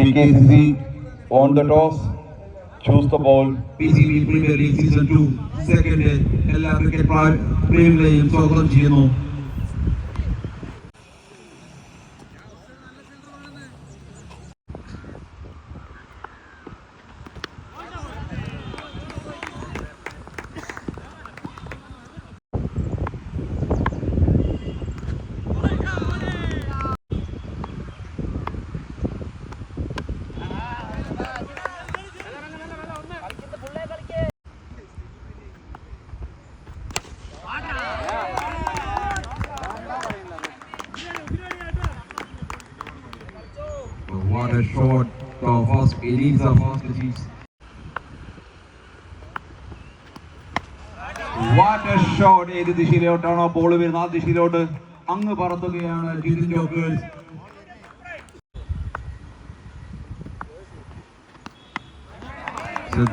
Will KCC on the toss, choose the ball. PCB Premier League Season 2 second എല്ലാ cricket പ്രേമികളെയും സ്വാഗതം ചെയ്യുന്നു Elise Alfonso Diz. What shot ഏത് ദിശയിലോട്ടാണോ ball വരുന്നത്? ആ ദിശയിലോട്ട് അങ്ങ് പറത്തുകയാണ് Jithin jokers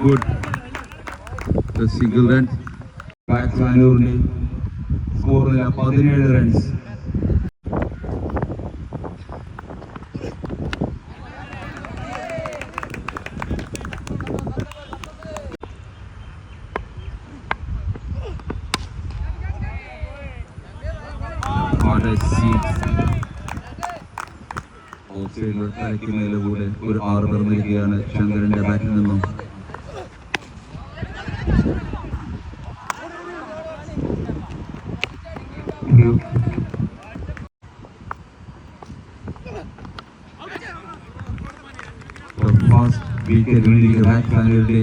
good single runs ബാറ്റ്സ്മാനൂരിന് score പതിനേഴ് റൺസ് മനസ്സി കളിക്കുന്നതിലൂടെ ഒരു ആറ് പേർ ശങ്കരന്റെ ബാറ്റിൽ നിന്നും വിക്കറ്റ് വീണിരിക്കുന്ന ബാറ്റ്സ്മാനുകളുടെ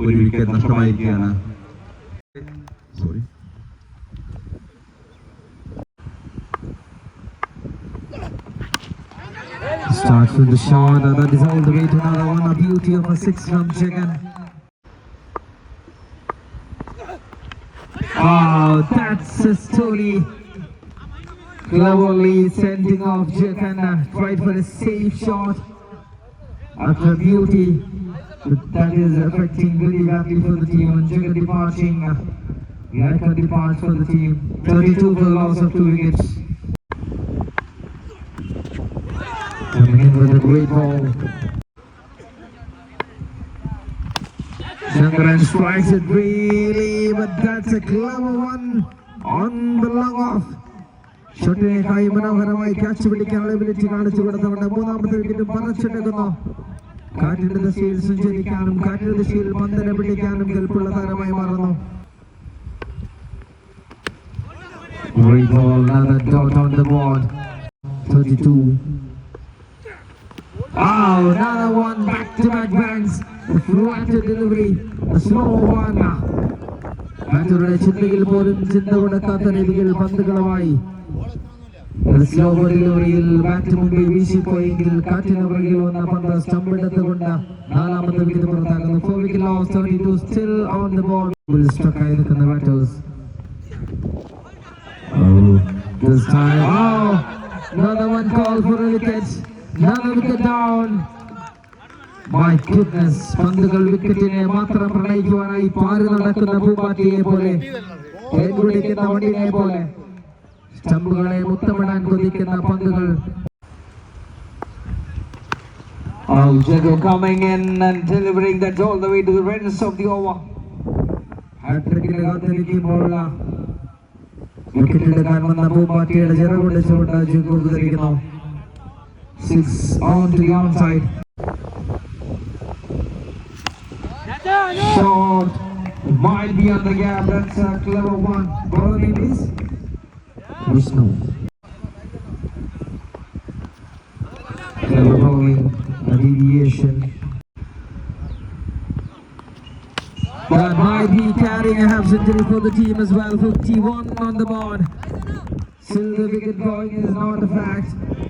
ഒരു wicket നഷ്ടമായിരിക്കുകയാണ് sorry Starts with the shot, and that is all the way to another one. A beauty of a six-run chicken. Oh, that's a story. Cleverly sending off Jakan. Tried for a safe shot. After beauty. That is affecting very badly for the team. And Jagan departing. Jakan departs for the team. 32 for the loss of two wickets. Center and strikes it really, but that's a clever one on the long off. ഷോട്ടിനേക്കായി മനോഹരമായി catch പിടിക്കാനുള്ള ability കാണിച്ചു കൊടുത്തവണ്ടെ മൂന്നാമത്തെ wicket പറിച്ചെടുക്കുന്നു കാറ്റിന്റെ ദിശയിൽ സഞ്ചരിക്കാനും കാറ്റിന്റെ ദിശയിൽ മന്ദനെ പിടിക്കാനും കെൽപ്പുള്ള താരമായി മാറുന്നു Great ball, another dot on the board. 32. Oh, another one back to back. The flutter delivery, a slow one. ബാറ്ററുടെ ചിന്തയിൽ പോലും ചിന്ത കൊടുക്കാത്ത രീതിയിൽ പന്തുകളുമായി സ്ലോ ഡെലിവറിയിൽ ബാറ്റ് മുമ്പിൽ വീശിപ്പോയെങ്കിൽ കാറ്റിന് പുറകിൽ വന്ന പന്ത് സ്റ്റംപ് എടുത്തുകൊണ്ട് നാലാമത്തെ wicket പുറത്താക്കുന്നു four wicket loss thirty two still on the ball struck ആയി നിൽക്കുന്ന batters This time, oh, another one call for a wicket. Another wicket down. My goodness, പന്തുകൾ വിക്കറ്റിനെ മാത്രം പ്രണയിക്കുവാനായി പാറി നടക്കുന്ന പൂമ്പാറ്റിയെ പോലെ തേൻ കുടിക്കുന്ന വണ്ടിനെ പോലെ സ്റ്റമ്പുകളെ മുത്തമിടാൻ കൊതിക്കുന്ന പന്തുകൾ Oh, Jago coming in and delivering that all the way to the ends of the over. ഹാട്രിക്കിന് കാത്തിരിക്കുമ്പോൾ വിക്കറ്റ് എടുക്കാൻ വന്ന പൂമ്പാറ്റിയുടെ ചിറകൊടിച്ചുകൊണ്ട് ജഗു ധരിക്കുന്നു Six on to the outside. Short. Might be on the gap. That's uh, a clever one. Borrow me, please. Vishnu. Clever bowling. A deviation. That might be carrying a half century for the team as well. 51 on the board. Still the wicket going is not a fact.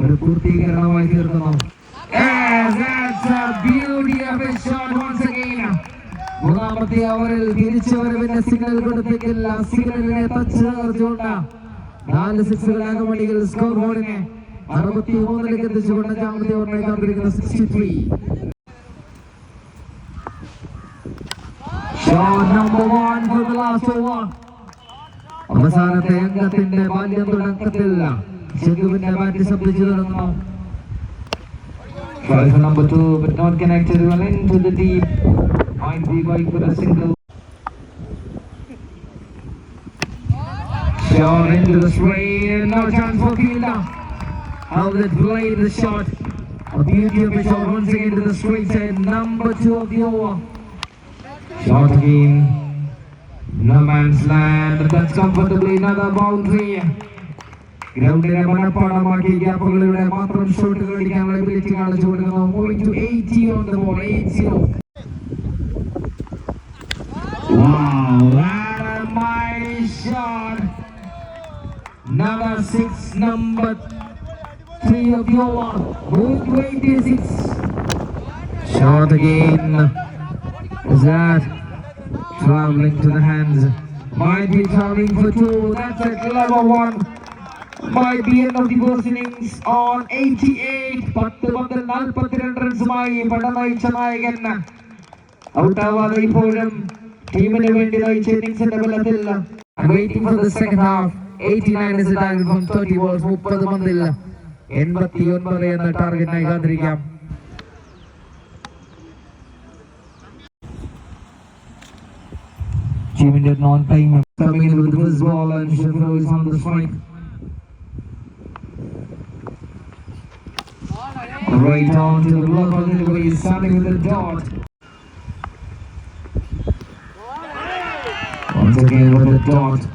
ഒരു പൂർത്തീകരണമായി തീർക്കുന്നു. മൂന്നാമത്തെ അവരിൽ തിരിച്ചു വരവിന്റെ signal കൊടുത്തെങ്കിൽ സിഗ്നലിനെ touch ചേർച്ചുകൊണ്ട് നാല് സിക്സുകളാകും വഴികൾ score ബോർഡിനെ അറുപത്തി മൂന്നിലേക്ക് എത്തിച്ചുകൊണ്ട് അഞ്ചാമത്തെ ഓർമ്മയിൽ കാത്തിരിക്കുന്ന സിക്സ്റ്റി ത്രീ അവസാനത്തെ അംഗത്തിന്റെ ബാല്യം തുടക്കത്തില്ല ഷെഗുവിന്റെ ബാറ്റ് ശബ്ദിച്ചു തുടങ്ങുന്നു Try for number two, but not connected well into the deep. Might be going for a single. Shot into the screen, no chance for fielder. How they played the shot. A beauty of a shot once again to the straight side, number two of the over. Shot again. No man's land, that's comfortably another boundary. ഗ്രൗണ്ടിനെ മനപ്പാടമാക്കി ഗ്യാപ്പുകളിലൂടെ മാത്രം ഷോട്ടുകൾ അടിക്കാനുള്ള ability കാണിച്ചു കൊടുക്കുന്നു moving to 80 on the ball 80 Wow, what a mighty shot! Number six, number three of your move to 86. Shot again. Is that traveling to the hands? Might be traveling for two. That's a clever one. നമ്മളായി B N of the first innings on eighty eight പത്ത് പത്ത് നാൽപ്പത്തിരണ്ട് റൺസുമായി പട നയിച്ച നായകൻ ഔട്ടാവാതെ ഇപ്പോഴും ടീമിന് വേണ്ടി നയിച്ച ഇന്നിംഗ്സിന്റെ ബലത്തിൽ waiting for the second half eighty nine is time from thirty balls മുപ്പത് പന്തിൽ എൺപത്തി ഒൻപത് എന്ന ടാർഗറ്റിനായി കാത്തിരിക്കാം. Team Indian non-time coming in with this ball and Shifro is on the strike. Right on to the local delivery starting with the dot once again with the dot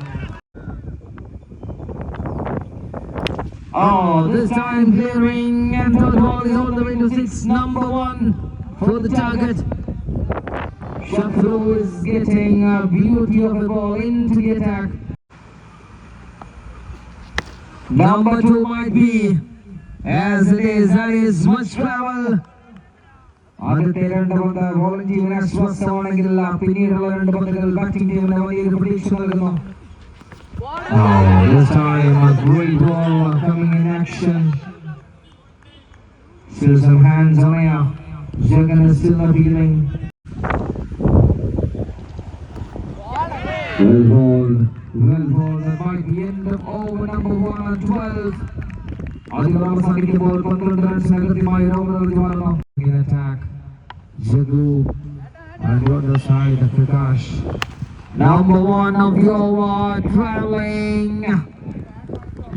Oh, this time clearing and third ball is all the way to six. Number one for the target. Shafru is getting a beauty of the ball into the attack. Number two might be as it is. That is much travel. ആദ്യത്തെ രണ്ട് പന്ത് bowling ടീമിന് ആശ്വാസമാണെങ്കിൽ പിന്നീടുള്ള രണ്ട് പന്തുകൾ batting ടീമിന് വലിയൊരു പ്രതീക്ഷ നൽകുന്നു Oh, this time a great ball coming in action. Still some hands on air. Jagan is still appealing. Well bowled. Well bowled. That might be end of over number one and 12. ആദ്യം അവസാനിക്കുമ്പോൾ പന്ത്രണ്ട് റൺസിനകൃത്യമായി ഓവറുകൾ മാറുന്നു In attack. Jagu. And on the side, Prakash. Number one of the over traveling.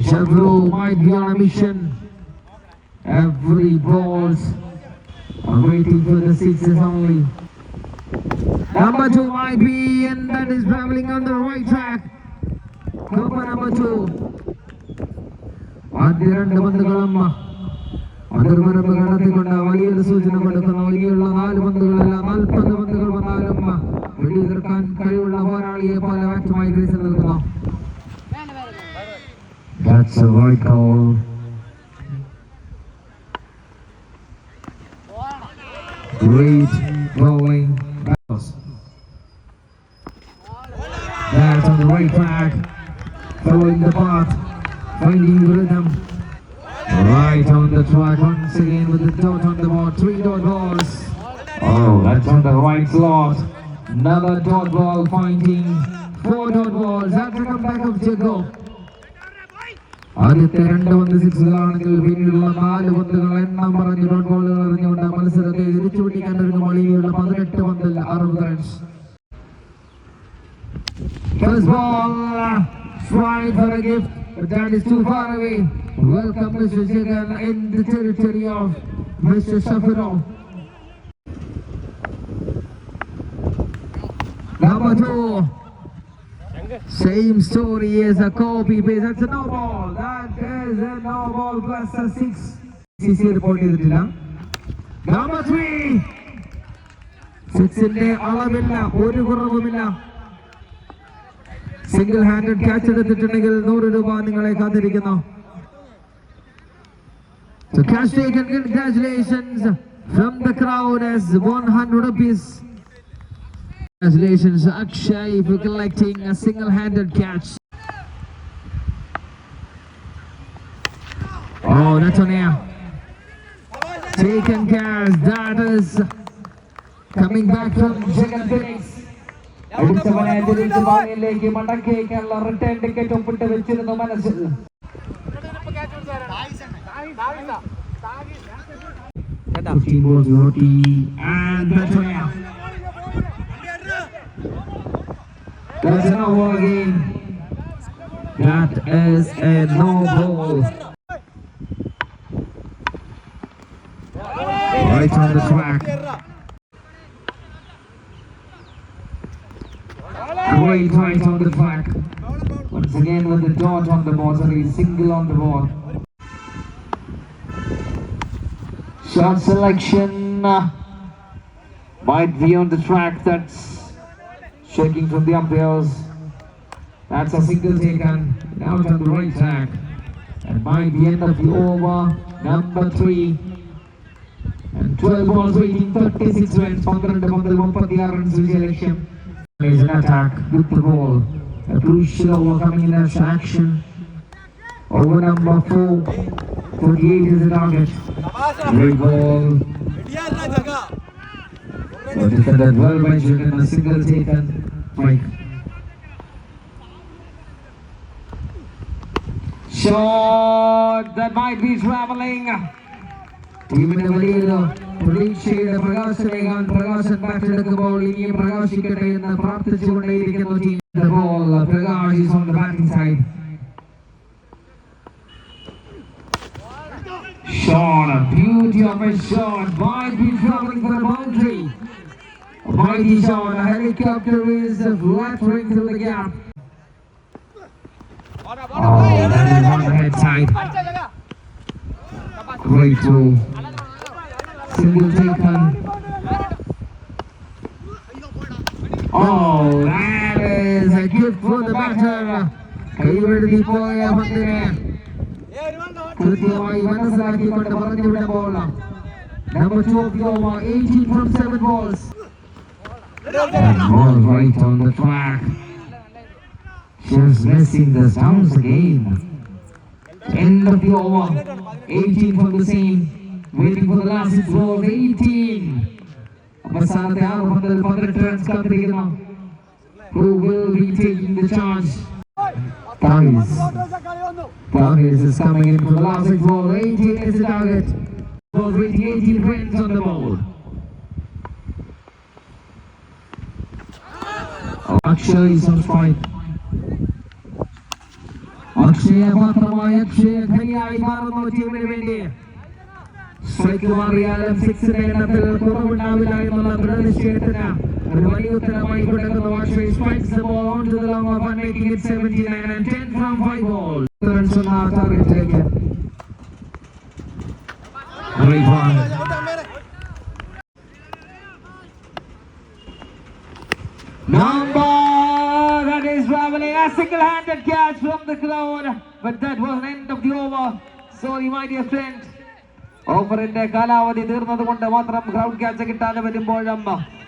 Javru might be on a mission. Every balls are waiting for the sixes only. Number two might be, and that is traveling on the right track. Cover number two. ആദ്യ രണ്ട് പന്തുകളും അതിർവരമ്പ് കടത്തിക്കൊണ്ട് വലിയൊരു സൂചന കൊടുക്കുന്നു ഇനിയുള്ള നാല് പന്തുകളല്ല നാൽപ്പത് പന്തുകൾ വന്നാലും വെടിയുതിർക്കാൻ കഴിവുള്ള പോരാളിയെ പോലെ മാറ്റമായി ക്രീസിൽ നിൽക്കുന്നു That's a right call. Great bowling. That's on the right track. Following the path. Finding the rhythm. Right on the track once again with the dot on the ball. Three dot balls. Oh, that's on the right slot. Another dot ball finding four dot balls. That's a comeback of Jago. ആദ്യത്തെ രണ്ട് പന്ത് സിക്സുകളാണെങ്കിൽ പിന്നീടുള്ള നാല് പന്തുകൾ എണ്ണം പറഞ്ഞ് dot ബോളുകൾ എറിഞ്ഞുകൊണ്ട് മത്സരത്തെ തിരിച്ചുപിടിക്കാൻ ഒരുങ്ങുമ്പോൾ ഇനിയുള്ള പതിനെട്ട് പന്തിൽ അറുപത് runs First ball, trying for a gift, but That is too far away. Welcome, Mr. Jagan, in the territory of Mr. Safarov. Number two. Same story as a copy paste. That's a no ball. That is a no ball plus a six. CC report ചെയ്തിട്ടില്ല number three സിക്സിന്റെ അളവില്ല ഒരു കുറവുമില്ല single handed catch എടുത്തിട്ടുണ്ടെങ്കിൽ നൂറ് രൂപ നിങ്ങളെ കാത്തിരിക്കുന്നു So cash taken, congratulations from the crowd as 100 rupees. Congratulations, Akshay, for collecting a single-handed catch. Oh, that's on air. Taken care. That is coming back from Jagan Phoenix. അടിച്ചവനെ തിരിച്ചു ഭാഗയിലേക്ക് മടക്കിയേക്കാനുള്ള return ticket ഒപ്പിട്ട് വെച്ചിരുന്നു മനസ്സിൽ That is a no ball. Right on the 20. on the ball, sorry, single on the ball. Shot selection uh, might be on the track. That's shaking from the umpires. That's a single taken out on the right tack. And by the end of the over, number three. And 12 balls waiting, 36 runs. Pangaranda Pangal, 36 runs with the election. Plays an attack with the ball. A crucial over in action. Over number four, 48 is the target. Great ball. But defended well by Jagan, a single taken. Strike. Shot that might be traveling. ടീമിന്റെ വലിയൊരു പ്രതീക്ഷയുടെ പ്രകാശമേകാൻ പ്രകാശൻ ബാറ്റെടുക്കുമ്പോൾ ഇനിയും പ്രകാശിക്കട്ടെ എന്ന് പ്രാർത്ഥിച്ചുകൊണ്ടേയിരിക്കുന്നു team The ball, uh, Prakash is on Sean, a beauty of a shot. Mighty traveling for the boundary. Mighty Sean, a helicopter is fluttering through the gap. Oh, that is on the head side. Great ball. Single taken. Oh, that is a good for the batter. Favored the boy up there. കൃത്യമായി മനസ്സിലാക്കിക്കൊണ്ട് പറഞ്ഞു വിടുമ്പോൾ number two of the over 18 from 7 balls and ball right on the track just missing the stones again end of the over 18 from the same waiting for the last six balls 18 അവസാനത്തെ ആറ് പന്തിൽ പതിനെട്ട് runs കാത്തിരിക്കുന്നു who will be taking the charge Pangis. Pangis is coming in for the last six ball. 18 is the target. Ball with the 18 friends on the ball. Akshay is on strike. Akshay, Akshay, Akshay, Akshay, Akshay, Akshay, Akshay, Akshay, Akshay, Akshay, strike മാറിയാലും സിക്സിന്റെ എണ്ണത്തിൽ കുറവുണ്ടാവില്ല എന്നുള്ള ദൃഢനിശ്ചയത്തിന് ഒരു വലിയ ഉത്തരമായി കൊടുക്കുന്നു Akshay strikes the ball onto the long of one making it 79 and 10 from 5 balls runs on our targetലേക്ക് Great one. Number that is traveling a single-handed catch from the crowd, but that was the end of the over. Sorry, my dear friend. ഓവറിന്റെ കാലാവധി തീർന്നതുകൊണ്ട് മാത്രം ground catch കിട്ടാതെ വരുമ്പോഴും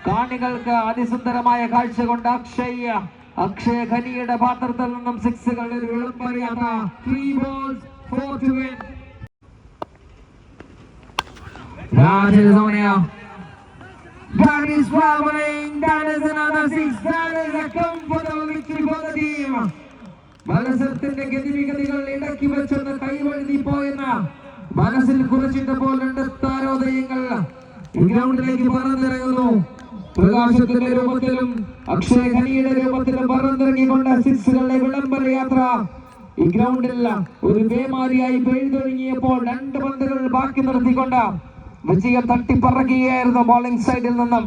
കാണികൾക്ക് അതിസുന്ദരമായ കാഴ്ച കൊണ്ട് അക്ഷയ അക്ഷയ ഖനിയുടെ പാത്രത്തിൽ നിന്നും സിക്സുകൾ ഒരു വിളമ്പറിയാത്ത Three balls four to win on air. That is traveling. That is another six. That is a comfortable victory for the team. മത്സരത്തിന്റെ ഗതിവിഗതികൾ ഇടക്കി വെച്ചൊന്ന് കൈവഴുതി പോയെന്ന മനസ്സിൽ കുറിച്ചിട്ടപ്പോൾ രണ്ട് താരോദയങ്ങൾ ഗ്രൗണ്ടിലേക്ക് പറന്നിറങ്ങുന്നു. പ്രകാശത്തിന്റെ രൂപത്തിലും അക്ഷയ ഖനിയുടെ രൂപത്തിലും പറന്നിറങ്ങിക്കൊണ്ട് സിക്സുകളുടെ വിളംബര യാത്ര. ഈ ഗ്രൗണ്ടിൽ ഒരു പേമാരിയായി പെയ്തൊഴുങ്ങിയപ്പോൾ രണ്ട് പന്തുകൾ ബാക്കി നിർത്തിക്കൊണ്ട് വിജയം തട്ടിപ്പറക്കുകയായിരുന്നു ബോളിംഗ് സൈഡിൽ നിന്നും.